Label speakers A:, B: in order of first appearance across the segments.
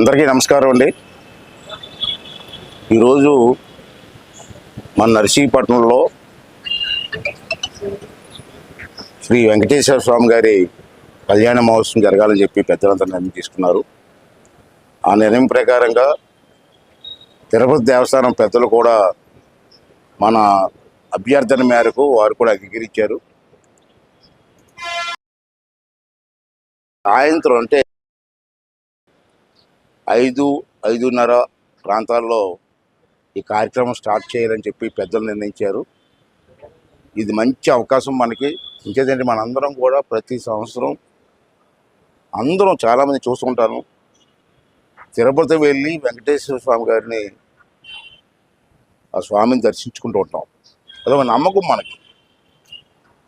A: అందరికీ నమస్కారం అండి. ఈరోజు మన నర్సీపట్నంలో శ్రీ వెంకటేశ్వర స్వామి గారి కళ్యాణ మహోత్సవం జరగాలని చెప్పి పెద్దలంతా నిర్ణయం తీసుకున్నారు. ఆ నిర్ణయం ప్రకారంగా తిరుపతి దేవస్థానం పెద్దలు కూడా మన అభ్యర్థన మేరకు వారు కూడా అంగీకరించారు. సాయంత్రం అంటే ఐదు ఐదున్నర ప్రాంతాల్లో ఈ కార్యక్రమం స్టార్ట్ చేయాలని చెప్పి పెద్దలు నిర్ణయించారు. ఇది మంచి అవకాశం మనకి. ఇంకేదంటే మనందరం కూడా ప్రతి సంవత్సరం అందరం చాలామంది చూస్తుంటాను తిరుపతి వెళ్ళి వెంకటేశ్వర స్వామి గారిని ఆ స్వామిని దర్శించుకుంటూ ఉంటాం. అదొక నమ్మకం మనకి.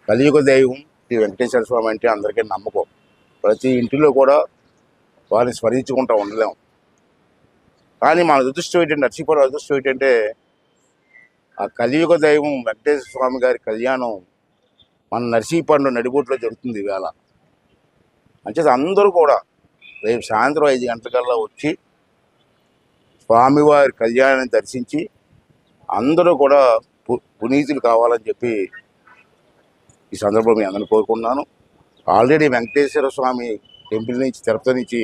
A: కలియుగ దైవం శ్రీ వెంకటేశ్వర స్వామి అంటే అందరికీ నమ్మకం. ప్రతి ఇంటిలో కూడా వారిని స్మరించుకుంటూ ఉండలేం. కానీ మన అదృష్టం ఏంటంటే నర్సీపురం అదృష్టం ఏంటంటే ఆ కలియుగ దైవం వెంకటేశ్వర స్వామి గారి కళ్యాణం మన నర్సీపండు నడిబోట్లో జరుగుతుంది ఇవాళ. అంటే అందరూ కూడా రేపు సాయంత్రం ఐదు గంటలకల్లా వచ్చి స్వామివారి కళ్యాణాన్ని దర్శించి అందరూ కూడా పు పునీతులు కావాలని చెప్పి ఈ సందర్భంలో మీ అందరిని కోరుకుంటున్నాను. ఆల్రెడీ వెంకటేశ్వర స్వామి టెంపుల్ నుంచి తిరుపతి నుంచి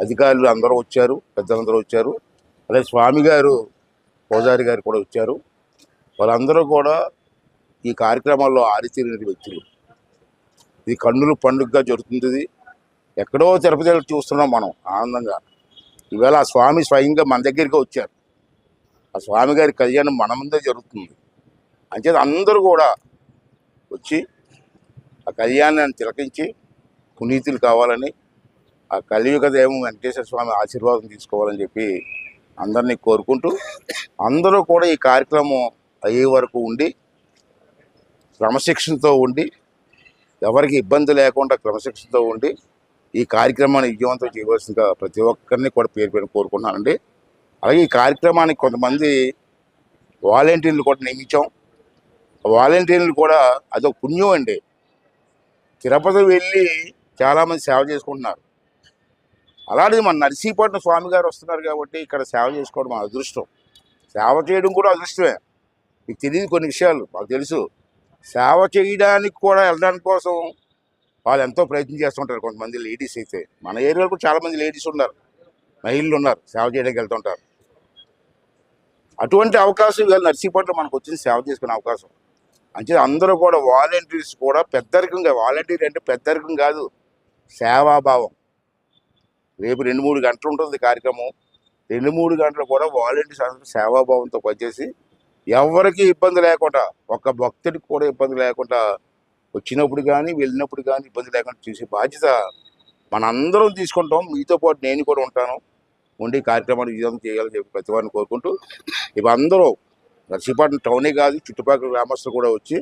A: అధికారులు అందరూ వచ్చారు పెద్దలందరూ వచ్చారు. అలాగే స్వామి గారు పూజారి గారు కూడా వచ్చారు. వాళ్ళందరూ కూడా ఈ కార్యక్రమాల్లో ఆరితీరిన వ్యక్తులు. ఇది కన్నుల పండుగగా జరుగుతుంది ఎక్కడో తిరుపతి చూస్తున్నాం మనం ఆనందంగా. ఈవేళ ఆ స్వామి స్వయంగా మన దగ్గరికి వచ్చారు. ఆ స్వామి గారి కళ్యాణం మన ముందే జరుగుతుంది. అంచేది అందరూ కూడా వచ్చి ఆ కళ్యాణాన్ని తిలకించి పునీతులు కావాలని ఆ కలియుగ దైవం వెంకటేశ్వర స్వామి ఆశీర్వాదం తీసుకోవాలని చెప్పి అందరినీ కోరుకుంటూ అందరూ కూడా ఈ కార్యక్రమం అయ్యే వరకు ఉండి క్రమశిక్షణతో ఉండి ఎవరికి ఇబ్బంది లేకుండా క్రమశిక్షణతో ఉండి ఈ కార్యక్రమాన్ని విజయవంతం చేయవలసిందిగా ప్రతి ఒక్కరిని కూడా పేరు పేరు కోరుకుంటున్నానండి. అలాగే ఈ కార్యక్రమానికి కొంతమంది వాలంటీర్లు కూడా నియమించాం. వాలంటీర్లు కూడా అదొక పుణ్యం అండి. తిరుపతి వెళ్ళి చాలామంది సేవ చేసుకుంటున్నారు. అలాంటిది మన నర్సీపట్నం స్వామి గారు వస్తున్నారు కాబట్టి ఇక్కడ సేవ చేసుకోవడం మన అదృష్టం. సేవ చేయడం కూడా అదృష్టమే. మీకు తెలియదు కొన్ని విషయాలు మాకు తెలుసు. సేవ చేయడానికి కూడా వెళ్ళడానికి కోసం వాళ్ళు ఎంతో ప్రయత్నం చేస్తుంటారు కొంతమంది లేడీస్ అయితే. మన ఏరియాలో కూడా చాలామంది లేడీస్ ఉన్నారు. మహిళలు ఉన్నారు సేవ చేయడానికి వెళ్తుంటారు. అటువంటి అవకాశం ఇవాళ నర్సీపట్నం మనకు వచ్చింది సేవ చేసుకునే అవకాశం. అంటే అందరూ కూడా వాలంటీర్స్ కూడా పెద్దరికంగా వాలంటీర్ అంటే పెద్దరికం కాదు సేవాభావం. రేపు రెండు మూడు గంటలు ఉంటుంది కార్యక్రమం. రెండు మూడు గంటలు కూడా వాలంటీర్స్ అందరూ సేవాభావంతో పనిచేసి ఎవరికి ఇబ్బంది లేకుండా ఒక్క భక్తుడికి కూడా ఇబ్బంది లేకుండా వచ్చినప్పుడు కానీ వెళ్ళినప్పుడు కానీ ఇబ్బంది లేకుండా చూసే బాధ్యత మనందరం తీసుకుంటాం. మీతో పాటు నేను కూడా ఉంటాను. ఉండి కార్యక్రమాన్ని విజయం చేయాలని చెప్పి ప్రతి వారిని కోరుకుంటూ ఇవి అందరూ నర్సీపట్నం టౌనే కాదు చుట్టుపక్కల గ్రామస్తులు కూడా వచ్చి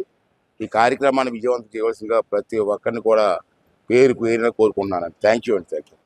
A: ఈ కార్యక్రమాన్ని విజయవంతం చేయవలసిందిగా ప్రతి ఒక్కరిని కూడా పేరు పేరున కోరుకుంటున్నాను థ్యాంక్ యూ అండి థ్యాంక్ యూ